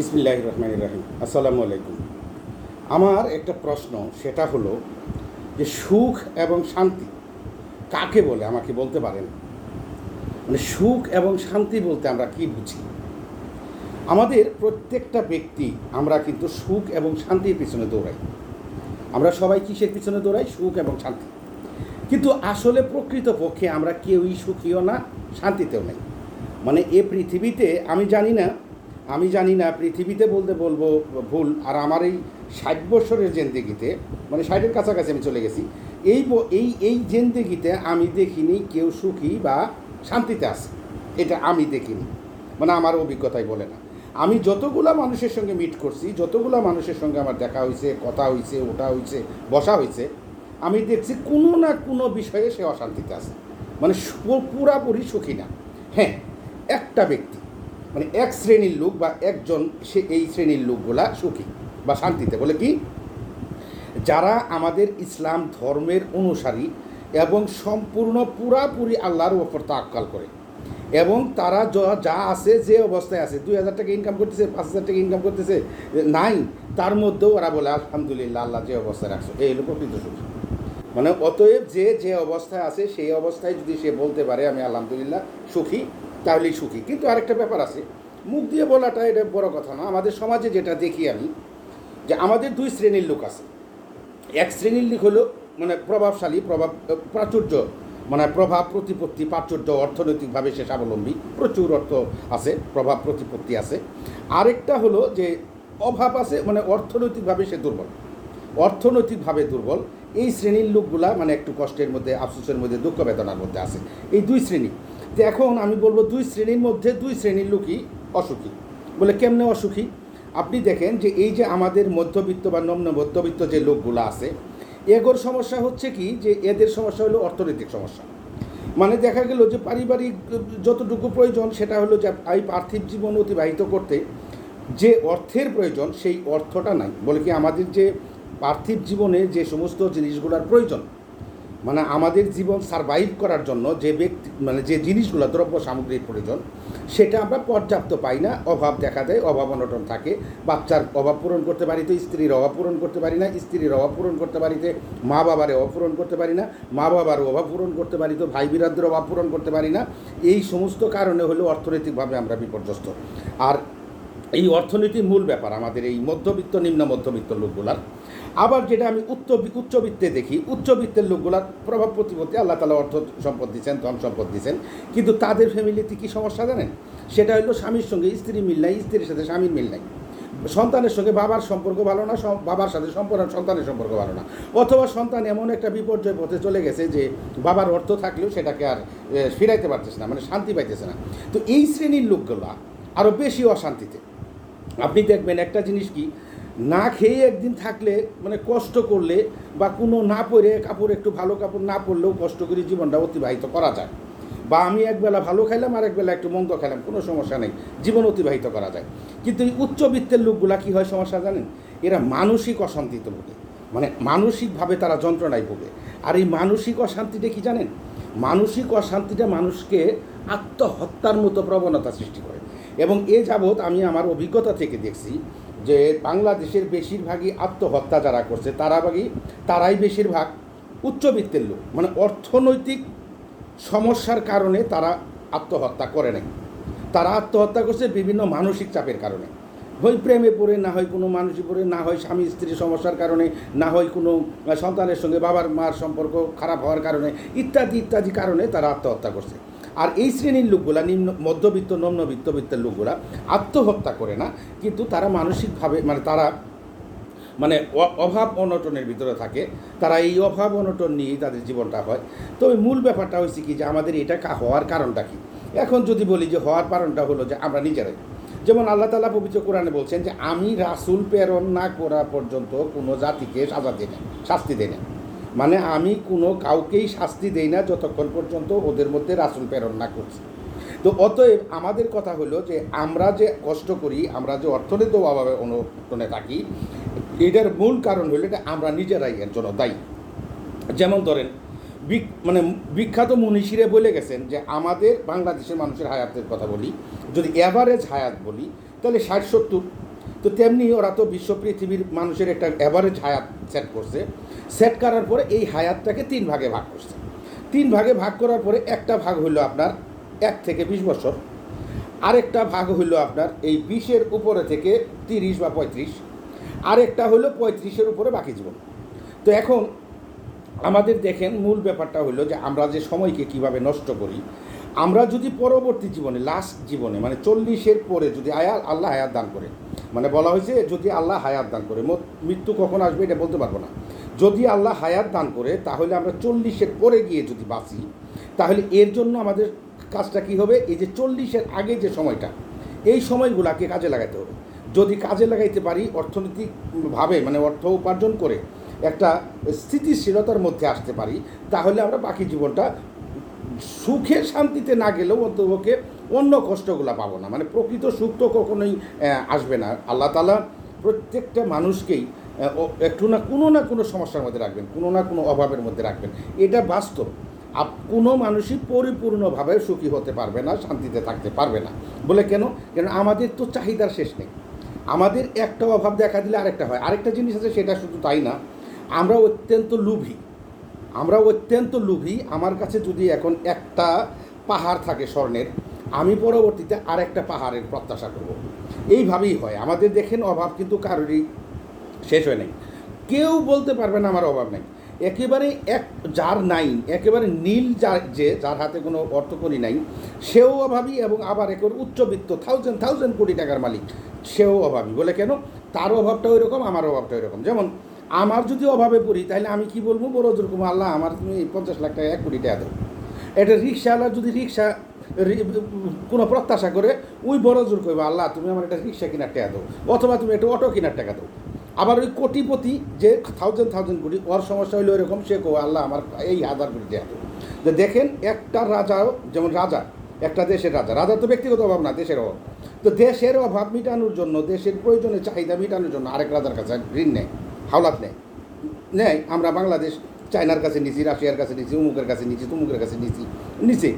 বিসমিল্লাহ রহমান রাহিম। আসসালামু আলাইকুম। আমার একটা প্রশ্ন, সেটা হলো যে সুখ এবং শান্তি কাকে বলে? আমাকে বলতে পারেন। মানে সুখ এবং শান্তি বলতে আমরা কি বুঝি? আমাদের প্রত্যেকটা ব্যক্তি, আমরা কিন্তু সুখ এবং শান্তির পিছনে দৌড়াই। আমরা সবাই কিসের পিছনে দৌড়াই? সুখ এবং শান্তি। কিন্তু আসলে প্রকৃতপক্ষে আমরা কেউই সুখীও না, শান্তিতেও নেই। মানে এ পৃথিবীতে আমি জানি না আমি জানি না, পৃথিবীতে বলতে বলব ভুল, আর আমার এই ষাট বছরের জেন্দেগিতে মানে ষাটের কাছাকাছি আমি চলে গেছি, এই এই এই জেন্দেগিতে আমি দেখিনি কেউ সুখী বা শান্তিতে আছে। এটা আমি দেখিনি। মানে আমার অভিজ্ঞতাই বলে না। আমি যতগুলা মানুষের সঙ্গে মিট করছি, যতগুলা মানুষের সঙ্গে আমার দেখা হয়েছে কথা হয়েছে ওটা হয়েছে বসা হয়েছে আমি দেখছি কোনো না কোনো বিষয়ে সে অশান্তিতে আছে। মানে পুরাপুরি সুখী না। হ্যাঁ একটা ব্যক্তি মানে এক শ্রেণির লোক বা একজন সে এই শ্রেণির লোকগুলা সুখী বা শান্তিতে। বলে কি? যারা আমাদের ইসলাম ধর্মের অনুসারী এবং সম্পূর্ণ পুরাপুরি আল্লাহর ওপর তাক্কাল করে এবং তারা য- আছে, যে অবস্থায় আছে, দুই হাজার টাকা ইনকাম করতেছে, পাঁচ হাজার টাকা ইনকাম করতেছে, নাই, তার মধ্যেও ওরা বলে, আলহামদুলিল্লাহ, আল্লাহ যে অবস্থায় রাখছো, এই হলো প্রকৃত সুখ। মানে অতএব যে যে অবস্থায় আছে, সেই অবস্থায় যদি সে বলতে পারে, আমি আলহামদুলিল্লাহ সুখী, তাহলেই সুখী। কিন্তু আরেকটা ব্যাপার আছে, মুখ দিয়ে বলাটা এটা বড় কথা না। আমাদের সমাজে যেটা দেখি আমি, যে আমাদের দুই শ্রেণির লোক আছে। এক শ্রেণির লোক হলো মানে প্রভাবশালী, প্রভাব প্রাচুর্য মানে প্রভাব প্রতিপত্তি, প্রাচুর্য অর্থনৈতিকভাবে সে স্বাবলম্বী, প্রচুর অর্থ আছে, প্রভাব প্রতিপত্তি আছে। আরেকটা হলো যে অভাব আছে মানে অর্থনৈতিকভাবে সে দুর্বল। অর্থনৈতিকভাবে দুর্বল এই শ্রেণির লোকগুলা মানে একটু কষ্টের মধ্যে, আফসোসের মধ্যে, দুঃখ বেদনার মধ্যে আছে। এই দুই শ্রেণি। তো এখন আমি বলব দুই শ্রেণির মধ্যে দুই শ্রেণির লোকই অসুখী। বলে কেমনে অসুখী? আপনি দেখেন যে এই যে আমাদের মধ্যবিত্ত বা নম্ন মধ্যবিত্ত যে লোকগুলো আছে, এগোর সমস্যা হচ্ছে কি যে এদের সমস্যা হলো অর্থনৈতিক সমস্যা। মানে দেখা গেল যে পারিবারিক যতটুকু প্রয়োজন, সেটা হলো যে এই পার্থিব জীবন অতিবাহিত করতে যে অর্থের প্রয়োজন, সেই অর্থটা নাই। বলে কি আমাদের যে পার্থিব জীবনে যে সমস্ত জিনিসগুলোর প্রয়োজন মানে আমাদের জীবন সারভাইভ করার জন্য যে ব্যক্তি মানে যে জিনিসগুলো, দ্রব্য সামগ্রীর প্রয়োজন, সেটা আমরা পর্যাপ্ত পাই না। অভাব দেখা দেয়, অভাব অনটন থাকে। বাচ্চার অভাব পূরণ করতে পারি তো, স্ত্রীর অভাব পূরণ করতে পারি না, স্ত্রীর অভাব পূরণ করতে পারিতে মা বাবার অভাব পূরণ করতে পারি না মা বাবার অভাব পূরণ করতে পারি তো ভাই বিরাদের অভাব পূরণ করতে পারি না। এই সমস্ত কারণে হলো অর্থনৈতিকভাবে আমরা বিপর্যস্ত। আর এই অর্থনীতির মূল ব্যাপার, আমাদের এই মধ্যবিত্ত, নিম্ন মধ্যবিত্ত লোকগুলার। আবার যেটা আমি উচ্চ উচ্চবিত্তে দেখি উচ্চবিত্তের লোকগুলার প্রভাব প্রতিপত্তি আল্লাহ তালা অর্থ সম্পদ দিচ্ছেন, ধন সম্পদ দিচ্ছেন। কিন্তু তাদের ফ্যামিলিতে কী সমস্যা জানেন? সেটা হলো স্বামীর সঙ্গে স্ত্রী মিল নাই, স্ত্রীর সাথে স্বামীর মিল নাই। সন্তানের সঙ্গে বাবার সম্পর্ক ভালো না বাবার সাথে সম্পর্ক সন্তানের সম্পর্ক ভালো না। অথবা সন্তান এমন একটা বিপর্যয় পথে চলে গেছে যে বাবার অর্থ থাকলেও সেটাকে আর ফিরাইতে পারতেছে না মানে শান্তি পাইতেছে না। তো এই শ্রেণির লোকগুলো আরও বেশি অশান্তিতে। আপনি দেখবেন একটা জিনিস কি, না খেয়ে একদিন থাকলে মানে কষ্ট করলে বা কোনো না পরে কাপড় একটু ভালো কাপড় না পরলেও কষ্ট করে জীবনটা অতিবাহিত করা যায়। বা আমি একবেলা ভালো খাইলাম আর একবেলা একটু মন্দ খাইলাম, কোনো সমস্যা নেই, জীবন অতিবাহিত করা যায়। কিন্তু এই উচ্চবিত্তের লোকগুলা কী হয় সমস্যা জানেন? এরা মানসিক অশান্তিতে ভোগে। মানে মানসিকভাবে তারা যন্ত্রণায় ভোগে। আর এই মানসিক অশান্তিটা কি জানেন? মানসিক অশান্তিটা মানুষকে আত্মহত্যার মতো প্রবণতা সৃষ্টি করে। এবং এ যাবৎ আমি আমার অভিজ্ঞতা থেকে দেখছি যে বাংলাদেশের বেশিরভাগই আত্মহত্যা যারা করছে তারা বাকি তারাই বেশিরভাগ উচ্চবিত্তের লোক। মানে অর্থনৈতিক সমস্যার কারণে তারা আত্মহত্যা করে নাই। তারা আত্মহত্যা করছে বিভিন্ন মানসিক চাপের কারণে। হয় প্রেমে পড়ে, না হয় কোনো মানুষই পড়ে, না হয় স্বামী স্ত্রীর সমস্যার কারণে, না হয় কোনো সন্তানের সঙ্গে বাবার মার সম্পর্ক খারাপ হওয়ার কারণে, ইত্যাদি ইত্যাদি কারণে তারা আত্মহত্যা করছে। আর এই শ্রেণির লোকগুলা নিম্ন, মধ্যবিত্ত নিম্ন বিত্তবিত্তের লোকগুলা আত্মহত্যা করে না, কিন্তু তারা মানসিকভাবে মানে তারা মানে অভাব অনটনের ভিতরে থাকে, তারা এই অভাব অনটন নিয়েই তাদের জীবনটা হয়। তবে মূল ব্যাপারটা হচ্ছে কি যে আমাদের এটা হওয়ার কারণটা কি? এখন যদি বলি যে হওয়ার কারণটা হলো যে আমরা নিজেরাই। যেমন আল্লাহ তালা পবিত্র কোরআনে বলছেন যে, আমি রাসুল প্রেরণ না করা পর্যন্ত কোনো জাতিকে সাজা দিই না শাস্তি দেই না মানে আমি কোনো কাউকেই শাস্তি দেই না যতক্ষণ পর্যন্ত ওদের মধ্যে রাসূল প্রেরণ না করছি। তো অতএব আমাদের কথা হলো যে আমরা যে কষ্ট করি, আমরা যে অর্থনৈতিক অভাবে অনুটনে থাকি, এটার মূল কারণ হলো এটা আমরা নিজেরাই এর জন্য দায়ী। যেমন ধরেন মানে বিখ্যাত মনীষীরা বলে গেছেন যে আমাদের বাংলাদেশের মানুষের হায়াতের কথা বলি, যদি অ্যাভারেজ হায়াত বলি, তাহলে ষাট সত্তর। তো তেমনি ওরা তো বিশ্ব পৃথিবীর মানুষের একটা অ্যাভারেজ হায়াত সেট করছে। সেট করার পরে এই হায়াতটাকে তিন ভাগে ভাগ করছে। তিন ভাগে ভাগ করার পরে একটা ভাগ হইল আপনার এক থেকে বিশ বছর, আরেকটা ভাগ হইল আপনার এই বিশের উপরে থেকে তিরিশ বা পঁয়ত্রিশ, আরেকটা হলো পঁয়ত্রিশের উপরে বাকি জীবন। তো এখন আমাদের দেখেন মূল ব্যাপারটা হলো যে আমরা যে সময়কে কীভাবে নষ্ট করি, আমরা যদি পরবর্তী জীবনে লাস্ট জীবনে মানে চল্লিশের পরে যদি আয়া আল্লাহ হায়াত দান করে মানে বলা হয়েছে যদি আল্লাহ হায়াত দান করে মৃত্যু কখন আসবে এটা বলতে পারব না। যদি আল্লাহ হায়াত দান করে, তাহলে আমরা চল্লিশের পরে গিয়ে যদি বাঁচি, তাহলে এর জন্য আমাদের কাজটা কি হবে? এই যে চল্লিশের আগে যে সময়টা, এই সময়গুলাকে কাজে লাগাতে হবে। যদি কাজে লাগাইতে পারি, অর্থনৈতিকভাবে মানে অর্থ উপার্জন করে একটা স্থিতিশীলতার মধ্যে আসতে পারি, তাহলে আমরা বাকি জীবনটা সুখে শান্তিতে না গেলেও অন্তপক্ষে অন্য কষ্টগুলো পাবো না। মানে প্রকৃত সুখ তো কখনোই আসবে না। আল্লাহ তালা প্রত্যেকটা মানুষকেই একটু না, কোনো না কোনো সমস্যার মধ্যে রাখবেন, কোনো না কোনো অভাবের মধ্যে রাখবেন। এটা বাস্তব। আপ, কোনো মানুষই পরিপূর্ণভাবে সুখী হতে পারবে না, শান্তিতে থাকতে পারবে না। বলে কেন? কেন আমাদের তো চাহিদার শেষ নেই। আমাদের একটা অভাব দেখা দিলে আরেকটা হয়। আরেকটা জিনিস আছে, সেটা শুধু তাই না, আমরা অত্যন্ত লোভী। আমরা অত্যন্ত লোভী। আমার কাছে যদি এখন একটা পাহাড় থাকে স্বর্ণের, আমি পরবর্তীতে আরেকটা পাহাড়ের প্রত্যাশা করব। এইভাবেই হয়। আমাদের দেখেন অভাব কিন্তু কারোরই শেষ হয় নাই। কেউ বলতে পারবে না আমার অভাব নাই। একেবারে এক যার নাই, একেবারে নীল যার যে, যার হাতে কোনো অর্থকরী নাই, সেও অভাবী এবং আবার একর উচ্চবিত্ত থাউজেন্ড থাউজেন্ড কোটি টাকার মালিক, সেও অভাবী। বলে কেন? তার অভাবটা ওই রকম আমার অভাবটা ওই রকম যেমন, আমার যদি অভাবে পড়ি, তাহলে আমি কি বলব? বড় যেরকম আল্লাহ আমার তুমি পঞ্চাশ লাখ টাকা এক কোটি টাকা দেবো এটা রিক্সাওয়ালা যদি রিক্সা কোনো প্রত্যাশা করে, ওই বড় জোর করবে আল্লাহ তুমি আমার একটা রিক্সা কেনার টাকা দাও, অথবা তুমি একটা অটো কেনার টাকা দাও। আবার ওই কোটিপতি যে থাউজেন্ড থাউজেন্ড কোটি, ওর সমস্যা হলো এরকম, সে কো আল্লাহ, আমার এই হাজার কোটি দাও যে দেখেন, একটা রাজাও যেমন রাজা, একটা দেশের রাজা রাজা তো ব্যক্তিগত অভাব না, দেশের অভাব। তো দেশের অভাব মেটানোর জন্য, দেশের প্রয়োজনীয় চাহিদা মেটানোর জন্য আরেক রাজার কাছে ঋণ নেয়, হাওলাত নেয়। নেয়, আমরা বাংলাদেশ, চায়নার কাছে নিছি, রাশিয়ার কাছে নিছি, উমুকের কাছে নিছি, তুমুকের কাছে নিছি নিচে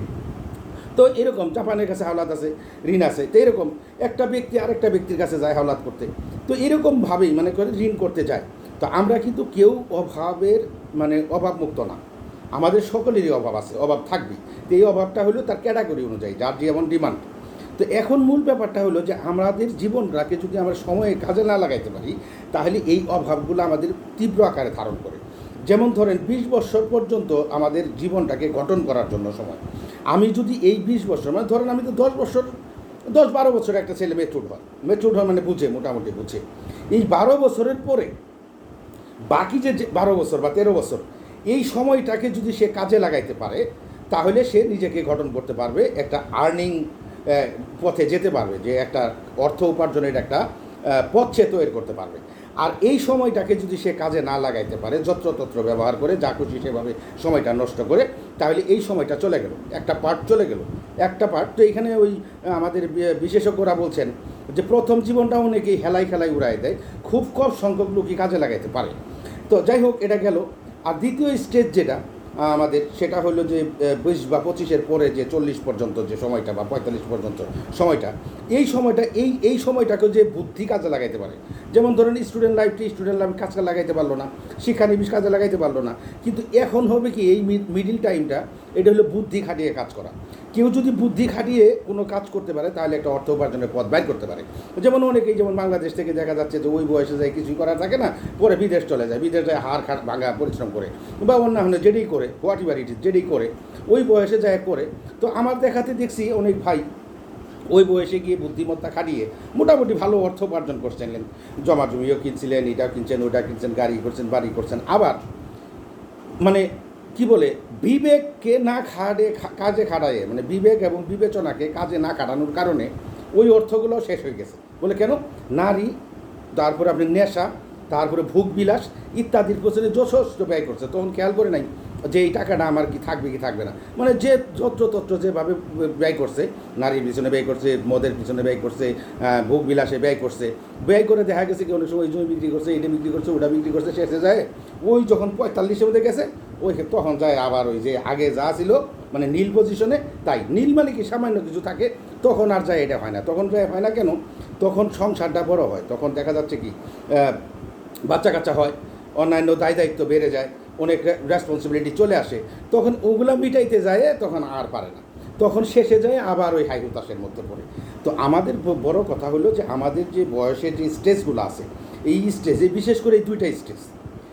তো এরকম জাপানের কাছে হাওলাত আছে, ঋণ আছে, তো এরকম একটা ব্যক্তি আরেকটা ব্যক্তির কাছে যায় হাওলাত করতে। তো এরকমভাবেই মানে করে ঋণ করতে যায় তো আমরা কিন্তু কেউ অভাবের মানে অভাবমুক্ত না। আমাদের সকলেরই অভাব আছে, অভাব থাকবে তো এই অভাবটা হলো তার ক্যাটাগরি অনুযায়ী, যার যেমন ডিমান্ড। তো এখন মূল ব্যাপারটা হলো যে আমাদের জীবনটাকে যদি আমরা সময়ে কাজে না লাগাইতে পারি, তাহলে এই অভাবগুলো আমাদের তীব্র আকারে ধারণ করে। যেমন ধরেন বিশ বছর পর্যন্ত আমাদের জীবনটাকে গঠন করার জন্য সময়। আমি যদি এই বিশ বছর মানে ধরেন আমি তো দশ বছর, দশ বারো বছর একটা ছেলে মেচুর হয়। মেচুর হয় মানে বুঝে, মোটামুটি বুঝে। এই বারো বছরের পরে, বাকি যে যে বারো বছর বা তেরো বছর, এই সময়টাকে যদি সে কাজে লাগাইতে পারে, তাহলে সে নিজেকে গঠন করতে পারবে, একটা আর্নিং পথে যেতে পারবে, যে একটা অর্থ উপার্জনের একটা পথ সে তৈরি করতে পারবে। আর এই সময়টাকে যদি সে কাজে না লাগাইতে পারে, যত্রতত্র ব্যবহার করে যা খুশি সেভাবে সময়টা নষ্ট করে, তাহলে এই সময়টা চলে গেল। একটা পার্ট চলে গেল। একটা পার্ট তো এখানে ওই আমাদের বিশেষজ্ঞরা বলছেন যে প্রথম জীবনটা অনেকেই হেলাই খেলাই উড়াই দেয়, খুব কম সংখ্যক লোকই কাজে লাগাইতে পারে। তো যাই হোক, এটা গেল। আর দ্বিতীয় স্টেজ যেটা আমাদের, সেটা হলো যে বিশ বা পঁচিশের পরে যে চল্লিশ পর্যন্ত যে সময়টা বা পঁয়তাল্লিশ পর্যন্ত সময়টা, এই সময়টা, এই এই সময়টাকে যে বুদ্ধি কাজে লাগাইতে পারে। যেমন ধরেন স্টুডেন্ট লাইফটি স্টুডেন্ট লাইফ কাজে লাগাইতে পারল না শিক্ষানিবিশ কাজে লাগাইতে পারল না, কিন্তু এখন হবে কি এই মিডিল টাইমটা এটা হলো বুদ্ধি খাটিয়ে কাজ করা। কেউ যদি বুদ্ধি খাটিয়ে কোনো কাজ করতে পারে, তাহলে একটা অর্থ উপার্জনের পথ বাইর করতে পারে। যেমন অনেকেই যেমন বাংলাদেশ থেকে দেখা যাচ্ছে যে ওই বয়সে যায় কিছুই করার থাকে না, পরে বিদেশ চলে যায়। বিদেশ যায় হাড় খাট ভাঙা, পরিশ্রম করে বা অন্যান্য যেটাই করে হোয়াট ইজ যেটাই করে, ওই বয়সে যায় করে তো আমার দেখাতে দেখছি অনেক ভাই ওই বয়সে গিয়ে বুদ্ধিমত্তা খাটিয়ে মোটামুটি ভালো অর্থ উপার্জন করছিলেন জমা জমিও কিনছিলেন এটা কিনছেন ওটা কিনছেন, গাড়ি করছেন, বাড়ি করছেন। আবার মানে কি বলে? বিবেককে না খাটে কাজে খাটায়ে মানে বিবেক এবং বিবেচনাকে কাজে না খাটানোর কারণে ওই অর্থগুলো শেষ হয়ে গেছে। বলে কেন? নারী, তারপরে আপনি নেশা, তারপরে ভোগ বিলাস ইত্যাদির পেছনে যথেষ্ট ব্যয় করছে। তখন খেয়াল করে নাই যে এই টাকাটা আমার কি থাকবে কি থাকবে না। মানে যে যত্রতত্র যেভাবে ব্যয় করছে, নারীর পিছনে ব্যয় করছে, মদের পিছনে ব্যয় করছে ভোগ বিলাসে ব্যয় করছে, ব্যয় করে দেখা গেছে কি অনেক সময় জমি বিক্রি করছে, এটা বিক্রি করছে, ওটা বিক্রি করছে, শেষে যায়। ওই যখন পঁয়তাল্লিশের মধ্যে গেছে ওই তখন যায় আবার ওই যে আগে যা ছিল মানে নীল পজিশনে তাই। নীল মানে কি? সামান্য কিছু থাকে, তখন আর যায় এটা হয় না। তখন যায় হয় না কেন? তখন সংসারটা বড় হয়। তখন দেখা যাচ্ছে কি বাচ্চা কাচ্চা হয়, অন্যান্য দায় দায়িত্ব বেড়ে যায়, অনেক রেসপন্সিবিলিটি চলে আসে। তখন ওগুলো মিটাইতে যায় তখন আর পারে না। তখন শেষে যায় আবার ওই হাই হুতাশের মধ্যে পড়ে। তো আমাদের বড় কথা হলো যে আমাদের যে বয়সের যে স্টেজগুলো আছে, এই স্টেজে বিশেষ করে এই দুইটা স্টেজ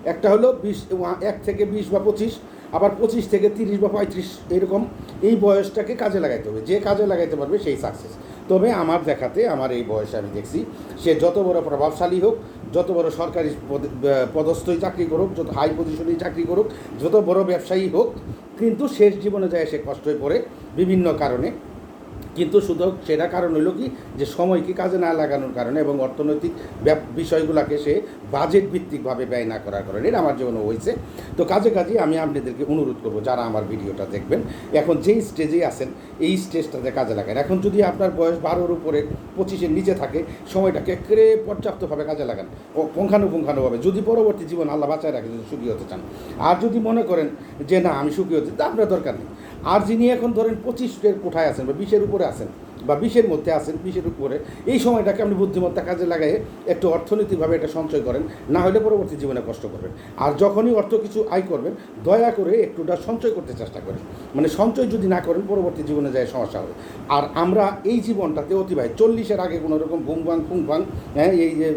একটা হলো বিশ এক থেকে বিশ বা পঁচিশ, আবার পঁচিশ থেকে তিরিশ বা পঁয়ত্রিশ, এরকম এই বয়সটাকে কাজে লাগাইতে হবে। যে কাজে লাগাইতে পারবে সেই সাকসেস তবে আমার দেখাতে, আমার এই বয়সে আমি দেখছি, সে যত বড় প্রভাবশালী হোক, যত বড় সরকারি পদ- পদস্থই চাকরি করুক, যত হাই পজিশনেই চাকরি করুক, যত বড় ব্যবসায়ী হোক, কিন্তু শেষ জীবনে যায় সে কষ্ট হয়ে পড়ে বিভিন্ন কারণে। কিন্তু শুধু সেটা কারণ হলো কি, যে সময়কে কাজে না লাগানোর কারণে এবং অর্থনৈতিক বিষয়গুলোকে সে বাজেট ভিত্তিকভাবে ব্যয় না করার কারণে এটা আমার জীবনে হয়েছে তো কাজে কাজে আমি আপনাদেরকে অনুরোধ করব, যারা আমার ভিডিওটা দেখবেন, এখন যেই স্টেজে আছেন, এই স্টেজটাতে কাজে লাগান। এখন যদি আপনার বয়স বারোর উপরে, পঁচিশের নিচে থাকে, সময়টাকে একেবারে পর্যাপ্তভাবে কাজে লাগান। ও পুঙ্খানুপুঙ্খানুভাবে, যদি পরবর্তী জীবন আল্লাহ বাঁচায় রাখে, যদি সুখী হতে চান। আর যদি মনে করেন যে, না, আমি সুখী হতে তা আপনার দরকার নেই। আর যিনি এখন ধরেন পঁচিশের কোঠায় আছেন বা বিশের উপরে আছেন বা বিশের মধ্যে আছেন বিশের উপরে, এই সময়টাকে আপনি বুদ্ধিমত্তা কাজে লাগাই একটু অর্থনৈতিকভাবে এটা সঞ্চয় করেন, না হলে পরবর্তী জীবনে কষ্ট করবেন। আর যখনই অর্থ কিছু আয় করবেন, দয়া করে একটুটা সঞ্চয় করতে চেষ্টা করেন। মানে সঞ্চয় যদি না করেন, পরবর্তী জীবনে যায় সমস্যা হবে। আর আমরা এই জীবনটাতে অতিবাহিত, চল্লিশের আগে কোনো রকম বুম বাং ফুং ফাং হ্যাঁ এই যে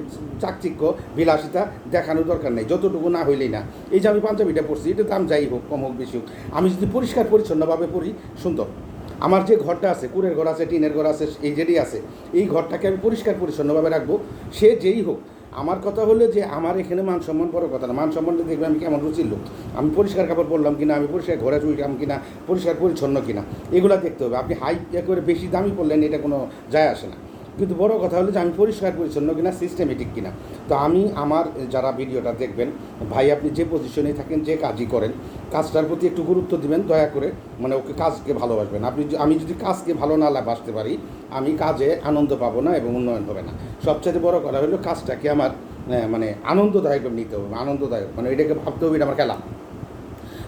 চাকচিক্য, বিলাসিতা দেখানোর দরকার নেই, যতটুকু না হইলেই না। এই যে আমি পাঞ্জাবিটা পড়ছি এটা দাম যাই হোক, কম হোক, বেশি হোক, আমি যদি পরিষ্কার পরিচ্ছন্নভাবে পড়ি, সুন্দর। আমার যে ঘরটা আছে কুড়ের ঘর আছে, টিনের ঘর আছে, এই যেটি আছে, এই ঘরটাকে আমি পরিষ্কার পরিচ্ছন্নভাবে রাখব, সে যেই হোক। আমার কথা হলো যে আমার এখানে মান সম্মান বড় কথা না। মান সম্মান দেখবে আমি কেমন রুচির লোক। আমি পরিষ্কার কাপড় পরলাম কিনা, আমি পরিষ্কার ঘরে চুইলাম কিনা, পরিষ্কার পরিচ্ছন্ন কিনা, এগুলো দেখতে হবে। আপনি হাই করে বেশি দামি পড়লেন এটা কোনো যায় আসে না। কিন্তু বড় কথা হলো যে আমি পরিষ্কার পরিচ্ছন্ন কিনা সিস্টেমেটিক কিনা। তো আমি, আমার যারা ভিডিওটা দেখবেন, ভাই আপনি যে পজিশনে থাকেন, যে কাজই করেন, কাজটার প্রতি একটু গুরুত্ব দিবেন, দয়া করে মানে ওকে কাজকে ভালোবাসবেন। আপনি আমি যদি কাজকে ভালো না বাসতে পারি, আমি কাজে আনন্দ পাবো না এবং উন্নয়ন হবে না। সবচেয়ে বড় কথা হলো কাজটাকে আমার মানে আনন্দদায়ক নিতে হবে, আনন্দদায়ক। মানে এটাকে ভাবতে হবে আমার খেলা।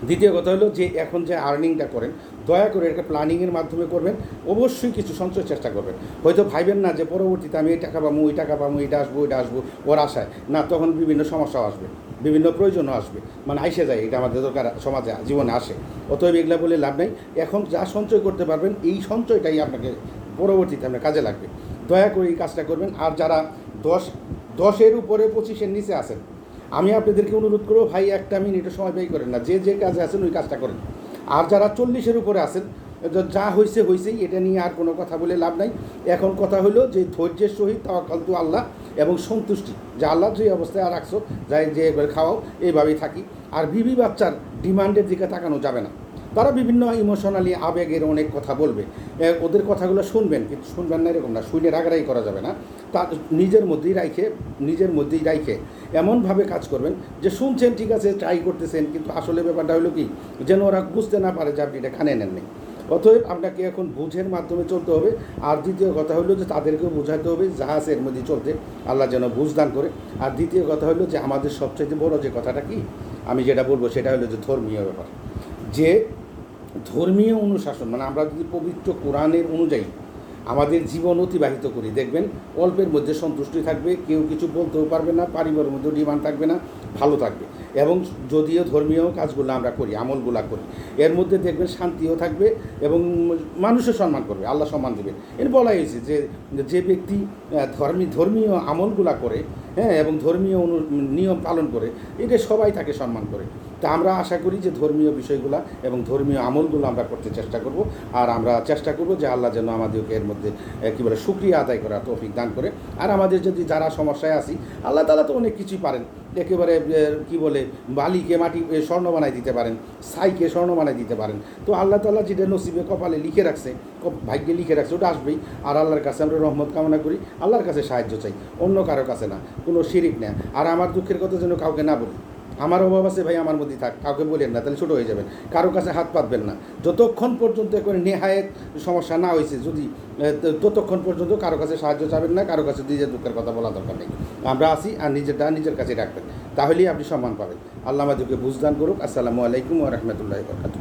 দ্বিতীয় কথা হলো যে এখন যে আর্নিংটা করেন দয়া করে এটা প্ল্যানিংয়ের মাধ্যমে করবেন, অবশ্যই কিছু সঞ্চয় চেষ্টা করবেন। হয়তো ভাইবেন না যে পরবর্তীতে আমি এই টাকা পাবো, ওই টাকা পাবো এটা আসব, ওইটা আসব, ওর আশায়। না, তখন বিভিন্ন সমস্যাও আসবে, বিভিন্ন প্রয়োজনও আসবে। মানে আইসে যায়, এটা আমাদের দরকার, সমাজে, জীবনে আসে। অতএব এগুলা বলে লাভ নেই। এখন যা সঞ্চয় করতে পারবেন, এই সঞ্চয়টাই আপনাকে পরবর্তীতে আপনার কাজে লাগবে। দয়া করে এই কাজটা করবেন। আর যারা দশ, দশের উপরে পঁচিশের নিচে আছেন, আমি আপনাদেরকে অনুরোধ করব, ভাই, একটা মিনিটের সময় ব্যয় করেন না। যে যে কাজে আছেন, ওই কাজটা করেন। আর যারা চল্লিশের উপরে আছেন, যা হয়েছে হয়েছেই এটা নিয়ে আর কোনো কথা বলে লাভ নাই। এখন কথা হলো যে ধৈর্যের সহিত তাওয়াক্কাল কালতু আল্লাহ এবং সন্তুষ্টি। যা আল্লাহ যে অবস্থায় রাখছো, যাই যে এবার খাওয়াও, এইভাবেই থাকি। আর বিবি বাচ্চার ডিমান্ডের দিকে তাকানো যাবে না। তারা বিভিন্ন ইমোশনালি আবেগের অনেক কথা বলবে। ওদের কথাগুলো শুনবেন, কিন্তু শুনবেন না এরকম না শুনে রাগারাই করা যাবে না। তা নিজের মধ্যেই রাইখে, নিজের মধ্যেই রাইখে এমনভাবে কাজ করবেন যে শুনছেন, ঠিক আছে ট্রাই করতেছেন, কিন্তু আসলে ব্যাপারটা হলো কি, যেন ওরা বুঝতে না পারে যে আপনি এটা কানে নেননি। অতএব আপনাকে এখন বুঝের মাধ্যমে চলতে হবে, আর দ্বিতীয় কথা হলো যে তাদেরকেও বোঝাতে হবে জাহাজ এর মধ্যে চলতে আল্লাহ যেন বুঝদান করে। আর দ্বিতীয় কথা হলো যে আমাদের সবচেয়ে বড় যে কথাটা কি, আমি যেটা বলব সেটা হলো যে ধর্মীয় ব্যাপার। যে ধর্মীয় অনুশাসন মানে আমরা যদি পবিত্র কোরআনের অনুযায়ী আমাদের জীবন অতিবাহিত করি, দেখবেন অল্পের মধ্যে সন্তুষ্টি থাকবে, কেউ কিছু বলতেও পারবে না, পারিবারের মধ্যে ডিমান্ড থাকবে না, ভালো থাকবে। এবং যদিও ধর্মীয় কাজগুলো আমরা করি, আমলগুলা করি, এর মধ্যে দেখবেন শান্তিও থাকবে এবং মানুষের সম্মান করবে, আল্লাহ সম্মান দেবেন। এর বলা হয়েছে যে যে ব্যক্তি ধর্মী, ধর্মীয় আমলগুলা করে হ্যাঁ এবং ধর্মীয় অনু, নিয়ম পালন করে এটা সবাই তাকে সম্মান করে। তা আমরা আশা করি যে ধর্মীয় বিষয়গুলো এবং ধর্মীয় আমলগুলো আমরা করতে চেষ্টা করব, আর আমরা চেষ্টা করব যে আল্লাহ যেন আমাদেরকে এর মধ্যে কী বলে সুক্রিয়া আদায় করা তৌফিক দান করে। আর আমাদের যদি যারা সমস্যায় আসি আল্লাহ তালা তো অনেক কিছুই পারেন। একেবারে কি বলে, বালিকে মাটি স্বর্ণ বানায় দিতে পারেন, সাইকে স্বর্ণ বানায় দিতে পারেন। তো আল্লাহ তালা যেটা নসিবে কপালে লিখে রাখছে ভাগ্যে লিখে রাখছে, ওটা আসবেই। আর আল্লাহর কাছে আমরা রহমত কামনা করি, আল্লাহর কাছে সাহায্য চাই, অন্য কারও কাছে না, কোনো শিরিক না আর আমার দুঃখের কথা যেন কাউকে না বলি। আমার অভাব আছে ভাই, আমার মধ্যেই থাক, কাউকে বলেন না, তাহলে ছোটো হয়ে যাবেন। কারও কাছে হাত পাতবেন না। যতক্ষণ পর্যন্ত এখন নেহায়েত সমস্যা না হয়েছে, যদি ততক্ষণ পর্যন্ত কারও কাছে সাহায্য চাবেন না, কারও কাছে নিজের দুঃখের কথা বলা দরকার নেই। আমরা আসি আর নিজেরটা নিজের কাছে রাখবেন। তাহলেই আপনি সম্মান পাবেন। আল্লাহ আমাদেরকে বুঝদান করুক। আসসালামু আলাইকুম ও রহমতুল্লাহ বরকাত